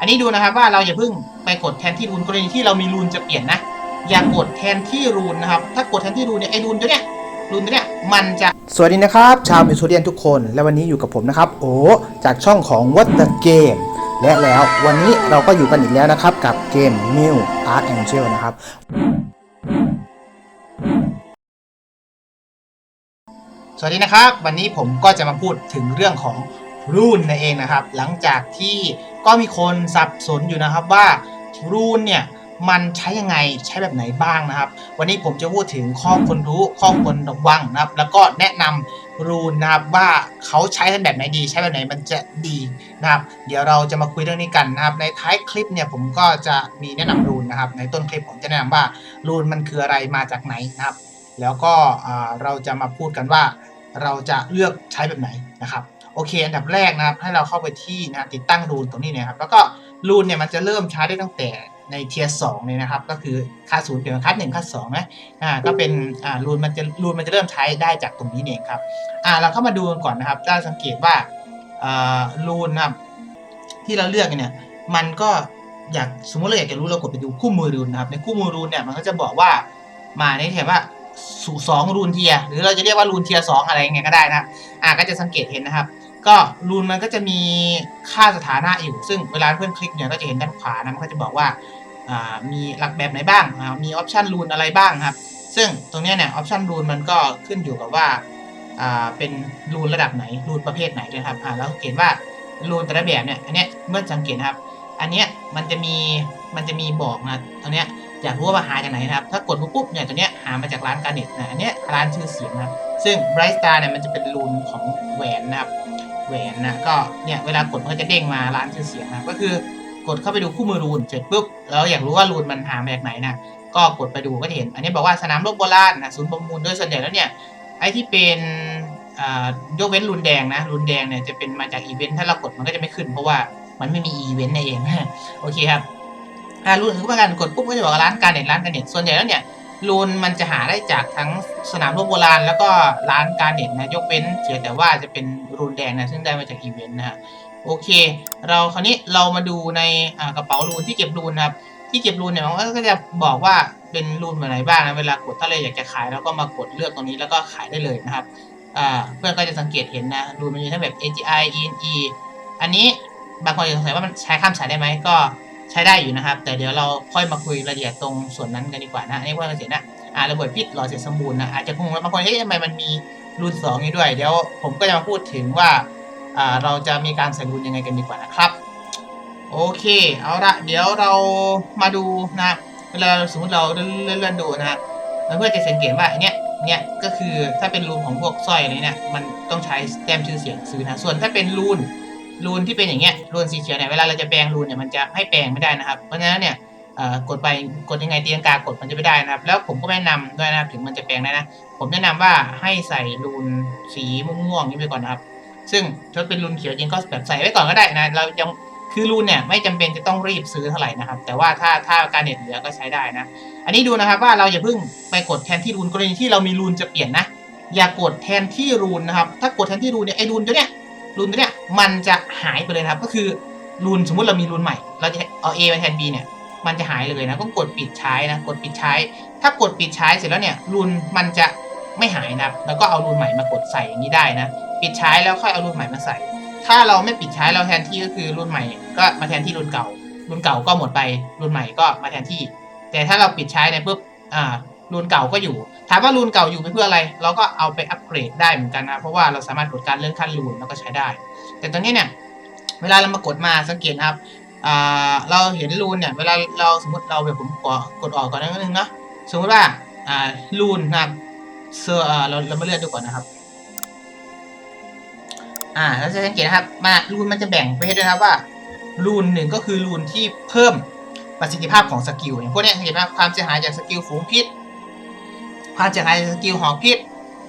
อันนี้ดูนะครับว่าเราอย่าเพิ่งไปกดแทนที่รูนกรณีที่เรามีรูนจะเปลี่ยนนะ อย่ากดแทนที่รูนนะครับ ถ้ากดแทนที่รูนเนี่ยไอ้รูนตัวเนี้ยรูนตัวเนี้ยมันจะสวัสดีนะครับ ชาวมิวโซเดียนทุกคน และวันนี้อยู่กับผมนะครับ โอ้จากช่องของ What the Game และแล้ววันนี้เราก็อยู่กันอีกแล้วนะครับ กับเกม New Art Angel นะครับ สวัสดีนะครับ วันนี้ผมก็จะมาพูดถึงเรื่องของรูนนั่นเองนะครับ หลังจากที่ ก็มีคนสับสนอยู่นะครับว่ารูนเนี่ยมันใช้ยังไงใช้แบบไหนบ้างนะครับ วันนี้ผมจะพูดถึงข้อควรรู้ข้อควรระวังนะครับ แล้วก็แนะนำรูนนะครับว่าเขาใช้กันแบบไหนดี ใช้แบบไหนมันจะดีนะครับ เดี๋ยวเราจะมาคุยเรื่องนี้กันนะครับ ในท้ายคลิปเนี่ยผมก็จะมีแนะนำรูนนะครับ ในต้นคลิปผมจะแนะนำว่ารูนมันคืออะไรมาจากไหนนะครับ แล้วก็เราจะมาพูดกันว่าเราจะเลือกใช้แบบไหนนะครับ โอเค อันดับแรกนะครับ ให้เราเข้าไปที่นะติดตั้งรูนตรงนี้นี่ยครับแล้วก็รูนเนี่ยมันจะเริ่มใช้ได้ตั้งแต่ในเทียร์สองเลยนะครับ ก็คือค่าศูนย์เปลี่ยนเป็นค่าหนึ่งค่าสองนะอ่าก็เป็นอ่ารูนมันจะรูนมันจะเริ่มใช้ได้จากตรงนี้เองครับอ่าเราเข้ามาดูกันก่อนนะครับได้สังเกตว่าอ่ารูนนะครับที่เราเลือกเนี่ยมันก็อยากสมมติเราอยากจะรู้เรากดไปดูคู่มือรูนนะครับในคู่มือรูนเนี่ยมันก็จะบอกว่ามาในแถบว่าสู่สองรูนเทียร์หรือเราจะเรียกว่ารูนเทียสองอะไรยังไงก็ได้นะอ่าก็จะสังเกตเห็นนะครับ ก็รูนมันก็จะมีค่าสถานะอยู่ ซึ่งเวลาเพื่อนคลิกเนี่ยก็จะเห็นด้านขวานะมันก็จะบอกว่ามีหลักแบบไหนบ้าง มีออปชันรูนอะไรบ้างครับ ซึ่งตรงนี้เนี่ยออปชันรูนมันก็ขึ้นอยู่กับว่าเป็นรูนระดับไหนรูนประเภทไหนด้วยครับอ่าแล้วเห็นว่ารูนแต่ละแบบเนี่ยอันเนี้ยเมื่อสังเกตนะครับ อันเนี้ยมันจะมีมันจะมีบอกนะตรงเนี้ยอยากรู้ว่ามาหาจากไหนนะครับ ถ้ากดปุ๊บเนี่ยตัวเนี้ยหามาจากร้านการเน็ตนะอันเนี้ยร้านชื่อเสียงนะซึ่ง Bright Star เนี่ยมันจะเป็นรูนของแหวนนะครับ แหวนนะก็เนี่ยเวลากดมันก็จะเด้งมาร้านชื่อเสียงนะก็คือกดเข้าไปดูคู่มือรูนเสร็จปุ๊บแล้วอยากรู้ว่ารูนมันหามาจากไหนนะก็กดไปดูก็จะเห็น อันนี้บอกว่าสนามรบโบราณนะศูนย์ประมูลโดยส่วนใหญ่แล้วเนี่ยไอ้ที่เป็นยกเว้นรูนแดงนะรูนแดงเนี่ยจะเป็นมาจากอีเวนต์ถ้าเรากดมันก็จะไม่ขึ้นเพราะว่ามันไม่มีอีเวนต์ในเอง โอเคครับอ่ารูนคือประกันกดปุ๊บก็จะบอกร้านการเน็ตร้านการเน็ตส่วนใหญ่แล้วเนี่ย รูนมันจะหาได้จากทั้งสนามรบโบราณ แล้วก็ร้านการเน็ตนะยกเว้นเฉยแต่ว่าจะเป็นรูนแดงนะซึ่งได้มาจากอีเวนต์นะฮะโอเค เราคราวนี้เรามาดูในกระเป๋ารูนที่เก็บรูนนะครับที่เก็บรูนเนี่ยมันก็จะบอกว่าเป็นรูนแบบไหนบ้างนะเวลากดถ้าเราอยากจะขายเราก็มากดเลือกตรงนี้แล้วก็ขายได้เลยนะครับเพื่อนก็จะสังเกตเห็นนะรูนมันมีทั้งแบบ AGI ENE อันนี้บางคนจะสงสัยว่ามันใช้ข้ามสายได้ไหมก็ ใช้ได้อยู่นะครับ แต่เดี๋ยวเราค่อยมาคุยรายละเอียดตรงส่วนนั้นกันดีกว่านะอันนี้ว่าเกษตรนะอ่าระเบิดพิษหล่อเสร็จสมบูรณ์นะอาจจะงงว่าบางคนเอ๊ะทำไมมันมีรุ่นสองนี้ด้วย เดี๋ยวผมก็จะมาพูดถึงว่าอ่าเราจะมีการใส่รุ่นยังไงกันดีกว่านะครับ โอเค เอาละเดี๋ยวเรามาดูนะเวลาสมมติเราเลื่อนๆดูนะเพื่อจะสังเกตว่าอันเนี้ยเนี่ยก็คือถ้าเป็นรูนของพวกสร้อยอะไรเนี่ยมันต้องใช้แต้มชื่อเสียงซื้อนะส่วนถ้าเป็นรูน รูนที่เป็นอย่างเงี้ยรูนสีเขียวเนี่ยเวลาเราจะแปลงรูนเนี่ยมันจะให้แปลงไม่ได้นะครับ เพราะฉะนั้นเนี่ยกดไปกดยังไงตีลังกากดมันจะไม่ได้นะครับ แล้วผมก็ไม่แนะนำด้วยนะครับถึงมันจะแปลงได้นะ ผมแนะนำว่าให้ใส่รูนสีม่วงๆนี้ไปก่อนนะครับ ซึ่งถ้าเป็นรูนเขียวจริงก็แบบใส่ไว้ก่อนก็ได้นะเรายังคือรูนเนี่ยไม่จำเป็นจะต้องรีบซื้อเท่าไหร่นะครับ แต่ว่าถ้าถ้าการเน็ตเหลือก็ใช้ได้นะ อันนี้ดูนะครับว่าเราอย่าเพิ่งไปกดแทนที่รูนกรณีที่เรามีรูนจะเปลี่ยนนะ อย่ากดแทนที่รูนนะครับ ถ้ากดแทนที่รูนเนี่ยไอรูนตัวเนี้ย รูนตัวเนี้ยมันจะหายไปเลยนะครับ ก็คือรูนสมมุติเรามีรูนใหม่ เราจะเอา A มาแทน B เนี่ย มันจะหายเลยนะก็กดปิดใช้นะ กดปิดใช้ ถ้ากดปิดใช้เสร็จแล้วเนี่ยรูนมันจะไม่หายนะครับ แล้วก็เอารูนใหม่มากดใส่อย่างนี้ได้นะ ปิดใช้แล้วค่อยเอารูนใหม่มาใส่ ถ้าเราไม่ปิดใช้เราแทนที่ก็คือรุ่นใหม่ ก็มาแทนที่รุ่นเก่ารุ่นเก่าก็หมดไปรุ่นใหม่ก็มาแทนที่ แต่ถ้าเราปิดใช้เนี่ยปุ๊บ อ่า รุ่นเก่าก็อยู่ ถามว่ารุ่นเก่าอยู่ไปเพื่ออะไร เราก็เอาไปอัปเกรดได้เหมือนกันนะเพราะว่าเราสามารถกดการเลื่อนขั้นรุ่นแล้วก็ใช้ได้ แต่ตอนนี้เนี่ยเวลาเรามากดมาสังเกตนะครับเราเห็นรูนเนี่ยเวลาเราสมมติเราแบบผมขอกดออกก่อนนิดนึงนะสมมติว่ารูนนะครับเซอร์เราเรามาเลื่อนดูก่อนนะครับอ่าเราจะสังเกตนะครับมารูนมันจะแบ่งประเภทด้วยนะครับว่ารูนหนึ่งก็คือรูนที่เพิ่มประสิทธิภาพของสกิลอย่างพวกนี้ยสังเกตไหมครับความเสียหายจากสกิลฝูงพิษ ความเสียหายสกิลหอกพิษ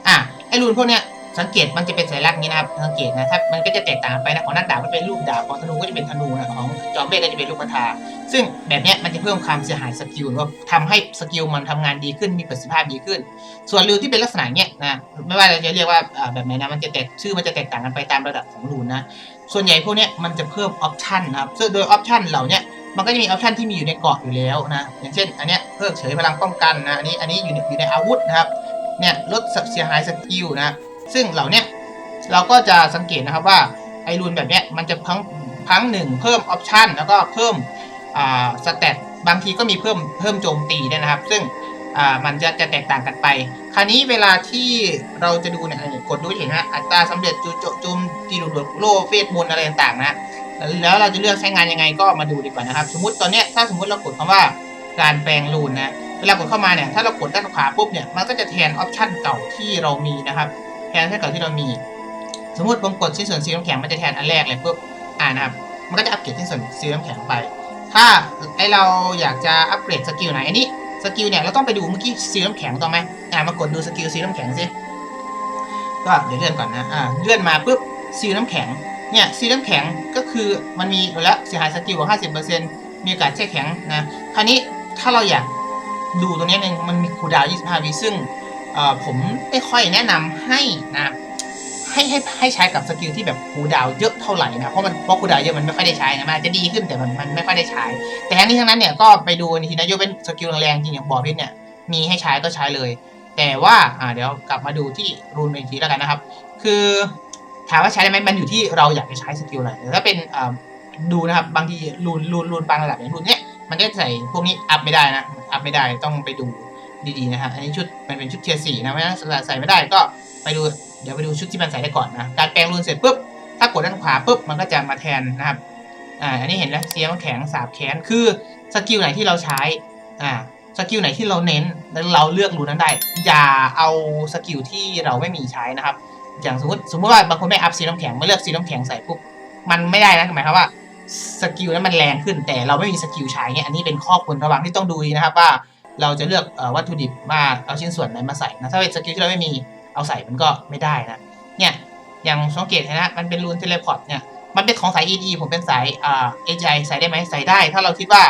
อะไอรูนพวกเนี้ยสังเกตมันจะเป็นสัญลักษณ์นี้นะครับสังเกตนะถ้ามันก็จะแตกต่างไปนะของนักดาบมันเป็นรูปดาบของธนูก็จะเป็นธนูนะของจอมเวทก็จะเป็นลูกกระทาซึ่งแบบเนี้ยมันจะเพิ่มความเสียหายสกิลว่าทำให้สกิลมันทำงานดีขึ้นมีประสิทธิภาพดีขึ้น ส่วนรูนที่เป็นลักษณะเนี้ยนะไม่ว่าเราจะเรียกว่าแบบไหนนะมันจะแตกชื่อมันจะแตกต่างกันไปตามระดับของรูนนะส่วนใหญ่พวกเนี้ยมันจะเพิ่มออปชันนะครับซึ่งโดยออปชันเหล่านี้ มันก็จะมีออปชันที่มีอยู่ในเกาะอยู่แล้วนะ อย่างเช่น อันเนี้ยเพิ่มเฉยพลังป้องกันนะ อันนี้ อันนี้อยู่ในอยู่ในอาวุธนะครับ เนี่ยลดเสียหายสกิลนะ ซึ่งเหล่าเนี้ยเราก็จะสังเกตนะครับว่าไอรูนแบบเนี้ยมันจะพังพังหนึ่งเพิ่มออปชันแล้วก็เพิ่มอ่าสเตตบางทีก็มีเพิ่มเพิ่มโจมตีด้วยนะครับ ซึ่งอ่ามันจะจะแตกต่างกันไป คราวนี้เวลาที่เราจะดูเนี่ยกดดูเห็นนะอัตราสำเร็จจูโจจุมตีดูดโลเวทมนอะไรต่างๆนะ แล้วเราจะเลือกใช้งานยังไงก็มาดูดีกว่านะครับ สมมติตอนนี้ถ้าสมมติเรากดคำว่าการแปลงรูนนะเวลากดเข้ามาเนี่ยถ้าเรากดด้านขวาปุ๊บเนี่ยมันก็จะแทนออปชันเก่าที่เรามีนะครับแทนที่เก่าที่เรามี สมมติผมกดชิ้นส่วนสีน้ำแข็งมันจะแทนอันแรกเลยปุ๊บอ่านะครับมันก็จะอัปเกรดชิ้นส่วนสีน้ำแข็งไป ถ้าไอเราอยากจะอัปเกรดสกิลไหนอันนี้สกิลเนี่ยเราต้องไปดูเมื่อกี้สีน้ำแข็งต้องไหมอ่ามากดดูสกิลสีน้ำแข็งสิก็เดี๋ยวเลื่อนก่อนนะอ่าเลื่อนมาปุ๊บสีน้ำแข็ง เนี่ยสีน้ำแข็งก็คือมันมีอยู่แล้วเสียหายสกิลห้าสิบเปอร์เซ็นต์มีโอกาสแช่แข็งนะคราวนี้ถ้าเราอยากดูตรงนี้นึงมันมีคูดาวน์25 วิซึ่งเอ่อผมไม่ค่อยแนะนำให้นะให้ให้ให้ใช้กับสกิลที่แบบคูดาวเยอะเท่าไหร่นะเพราะมันเพราะคูดาวเยอะมันไม่ค่อยได้ใช้นะมันจะดีขึ้นแต่มันมันไม่ค่อยได้ใช้ แต่ทั้งนี้ทั้งนั้นเนี่ยก็ไปดูในทีนะยกเป็นสกิลแรงๆจริงอย่างบอพิษเนี่ยมีให้ใช้ก็ใช้เลย แต่ว่าอ่าเดี๋ยวกลับมาดูที่รูนอีกทีแล้วกันนะครับ คือ ถามว่าใช้ได้ไหมมันอยู่ที่เราอยากจะใช้สกิลอะไรถ้าเป็นดูนะครับบางทีรูนรูนรูนบางระดับอย่างรูนเนี่ยมันก็ใส่พวกนี้อัพไม่ได้นะอัพไม่ได้ต้องไปดูดีๆนะฮะอันนี้ชุดมันเป็นชุดเทียร์สี่นะเพราะฉะนั้นใส่ไม่ได้ก็ไปดูเดี๋ยวไปดูชุดที่มันใส่ได้ก่อนนะการแปลงรูนเสร็จปุ๊บถ้ากดด้านขวาปุ๊บมันก็จะมาแทนนะครับอ่าอันนี้เห็นแล้วเสียงแข็งสาบแขนคือสกิลไหนที่เราใช้อ่าสกิลไหนที่เราเน้นแล้วเราเลือกรูนนั้นได้ อย่าเอาสกิลที่เราไม่มีใช้นะครับ อย่างสมมติสมมติว่าบางคนไม่อัพสีน้ำแข็งมาเลือกสีน้ำแข็งใส่ปุ๊บมันไม่ได้นะหมายความว่าสกิลนั้นมันแรงขึ้น แต่เราไม่มีสกิลใช้เนี่ยอันนี้เป็นข้อควรระวังที่ต้องดูนะครับว่าเราจะเลือกอวัตถุดิบมาเอาชิ้นส่วนไหนมาใส่นะถ้าเป็นสกิลที่เราไม่มีเอาใส่มันก็ไม่ได้นะเนี่ยอย่างสังเกตเห็นนะมันเป็นรูนเทเลพอร์ตเนี่ยมันเป็นของสาย ED ผมเป็นสายเอ่า AGI ใส่ได้ไหมใส่ได้ ถ้าเราคิดว่า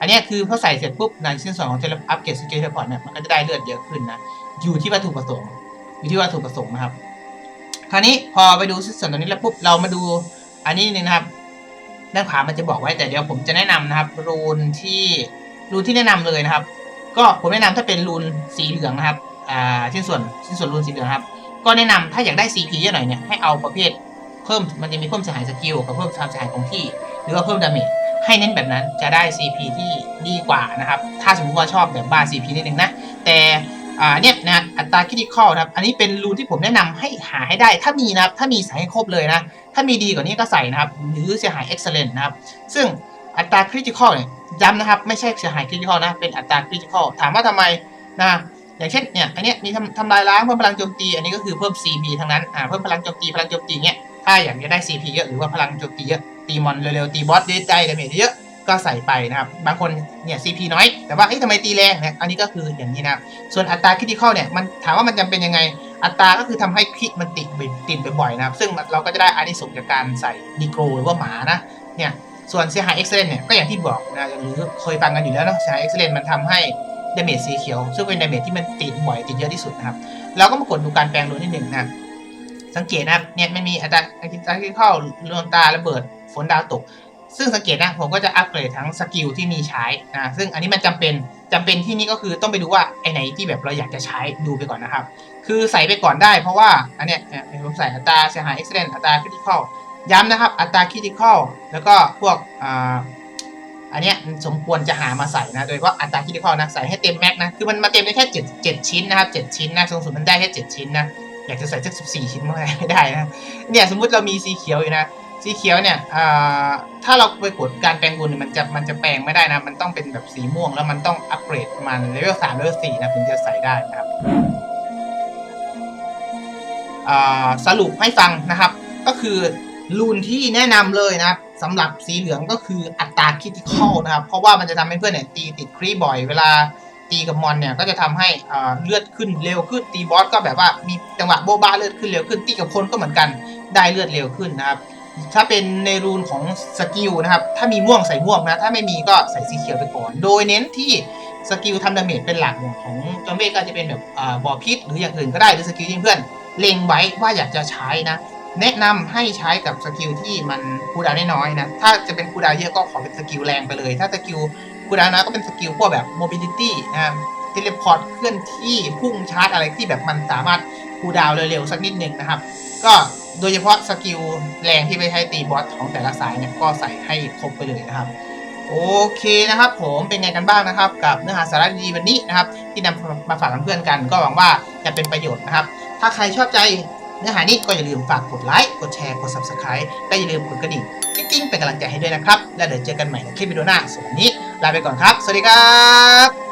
อันนี้คือพอใส่เสร็จปุ๊บในชิ้นส่วนของเทเลอัปเกรดสกิลเทเลพอร์ตเนี่ยมันก็จะได้เลือดเยอะขึ้นนะอยู่ที่วัตถุประสงค์อยู่ที่วัตถุประสงค์นะครับ ราวนี้พอไปดูชิ้นส่วนตรงนี้แล้วปุ๊บเรามาดูอันนี้นึงนะครับ ด้านขวามันจะบอกไว้แต่เดี๋ยวผมจะแนะนำนะครับ รูนที่รูนที่แนะนำเลยนะครับ ก็ผมแนะนำถ้าเป็นรูนสีเหลืองนะครับอ่าชิ้นส่วนชิ้นส่วนรูนสีเหลืองครับก็แนะนำถ้าอยากได้ CP เยอะหน่อยเนี่ยให้เอาประเภทเพิ่มมันจะมีเพิ่มเสียหายสกิลกับเพิ่มความเสียหายของที่ หรือว่าเพิ่มดาเมจให้เน้นแบบนั้นจะได้ CP ที่ดีกว่านะครับ ถ้าสมมติว่าชอบแบบบ้า CP นิดนึงนะ แต่ อ่าเนี่ยนะอัตราคริติคอลนะครับ อันนี้เป็นรูนที่ผมแนะนำให้หาให้ได้ ถ้ามีนะครับ ถ้ามีใส่ให้ครบเลยนะ ถ้ามีดีกว่านี้ก็ใส่นะครับ หรือเสียหาย excellent นะครับ ซึ่งอัตราคริติคอลเนี่ยย้ำนะครับ ไม่ใช่เสียหายคริติคอลนะ เป็นอัตราคริติคอลถามว่าทำไมนะอย่างเช่นเนี่ยอันเนี้ยมีทำทำลายล้างเพิ่มพลังโจมตี อันนี้ก็คือเพิ่ม CP ทั้งนั้นอ่าเพิ่มพลังโจมตีพลังโจมตีเนี่ยถ้าอยากจะได้ CP เยอะหรือว่าพลังโจมตีเยอะตีมอนเร็วๆตีบอสได้ได้ดาเมจเยอะ ก็ใส่ไปนะครับ บางคนเนี่ย CP น้อย แต่ว่าเอ้ยทำไมตีแรงเนี่ยอันนี้ก็คืออย่างนี้นะครับส่วนอัตราคริติคอลเนี่ยมันถามว่ามันจำเป็นยังไง อัตราก็คือทำให้คลิมันติดติดบ่อยๆนะครับ ซึ่งเราก็จะได้อานิสงส์จากการใส่ดีโกรหรือว่าหมานะเนี่ยส่วนเสียหายเอ็กซ์เลนเนี่ยก็อย่างที่บอกนะหรือเคยฟังกันอยู่แล้วเนาะเสียหายเอ็กซ์เลนมันทำให้ดาเมจสีเขียว ซึ่งเป็นดาเมจที่มันติดบ่อยติดเยอะที่สุดนะครับเราก็มากดดูการแปลงรูนนิดหนึ่งนะสังเกตนะครับเนี่ยไม่มีอัตราอัตราที่เข้าเรืองตาระเบิดฝนดาวตก ซึ่งสังเกตนะผมก็จะอัปเกรดทั้งสกิลที่มีใช้นะซึ่งอันนี้มันจำเป็นจำเป็นที่นี่ก็คือต้องไปดูว่าไอไหนที่แบบเราอยากจะใช้ดูไปก่อนนะครับ คือใส่ไปก่อนได้เพราะว่าอันเนี้ยผมใส่อัตราเสียหายเอ็กซ์เลนอัตราคริติคอลย้ำนะครับ อัตราคริติคอลแล้วก็พวกอ่าอันเนี้ยสมควรจะหามาใส่นะ โดยเฉพาะอัตราคิดข้อนะใส่ให้เต็มแม็กนะ คือมันมาเต็มได้แค่เจ็ดเจ็ดชิ้นนะครับเจ็ดชิ้นนะสูงสุดมันได้แค่เจ็ดชิ้นนะอยากจะใส่สักสิบสี่ชิ้นไม่ไม่ได้นะเนี่ยสมมุติเรามีสีเขียวอยู่นะ สีเขียวเนี่ยถ้าเราไปกดการแปลงบุญมันจะมันจะแปลงไม่ได้นะ มันต้องเป็นแบบสีม่วงแล้วมันต้องอัปเกรดมันเลเวลสามเลเวลสี่นะถึงจะใส่ได้นะครับสรุปให้ฟังนะครับ ก็คือรูนที่แนะนำเลยนะครับสำหรับสีเหลืองก็คืออัตราคริติคอลนะครับ เพราะว่ามันจะทำให้เพื่อนเนี่ยตีติดครีบ่อยเวลาตีกับมอนเนี่ยก็จะทำให้เลือดขึ้นเร็วขึ้นตีบอสก็แบบว่ามีจังหวะโบบ้าเลือดขึ้นเร็วขึ้นตีกับคนก็เหมือนกันได้เลือดเร็วขึ้นนะครับ ถ้าเป็นในรูนของสกิลนะครับ ถ้ามีม่วงใส่ม่วงนะ ถ้าไม่มีก็ใส่สีเขียวไปก่อน โดยเน้นที่สกิลทำดาเมจเป็นหลักของจอมเวทก็จะเป็นแบบบ่อพิษหรืออย่างอื่นก็ได้หรือสกิลที่เพื่อนเล็งไว้ว่าอยากจะใช้นะ แนะนำให้ใช้กับสกิลที่มันคูดาวน์น้อยๆนะ ถ้าจะเป็นคูดาวน์เยอะก็ขอเป็นสกิลแรงไปเลย ถ้าสกิลคูดาวน์น้อยก็เป็นสกิลพวกแบบ mobility นะเทเลพอร์ตเคลื่อนที่พุ่งชาร์จอะไรที่แบบมันสามารถคูดาวน์เร็วๆสักนิดหนึ่งนะครับ ก็ โดยเฉพาะสกิลแรงที่ไปใช้ตีบอสของแต่ละสายเนี่ยก็ใส่ให้ครบไปเลยนะครับ โอเคนะครับ ผมเป็นไงกันบ้างนะครับ กับเนื้อหาสาระดีวันนี้นะครับ ที่นำมาฝากเพื่อนกัน ก็หวังว่าจะเป็นประโยชน์นะครับ ถ้าใครชอบใจเนื้อหานี้ก็อย่าลืมฝากกดไลค์กดแชร์กด subscribe และอย่าลืมกดกระดิ่งกิ๊งๆเป็นกำลังใจให้ด้วยนะครับ แล้วเดี๋ยวเจอกันใหม่ในคลิปวิดีโอหน้าสวันนี้ลาไปก่อนครับ สวัสดีครับ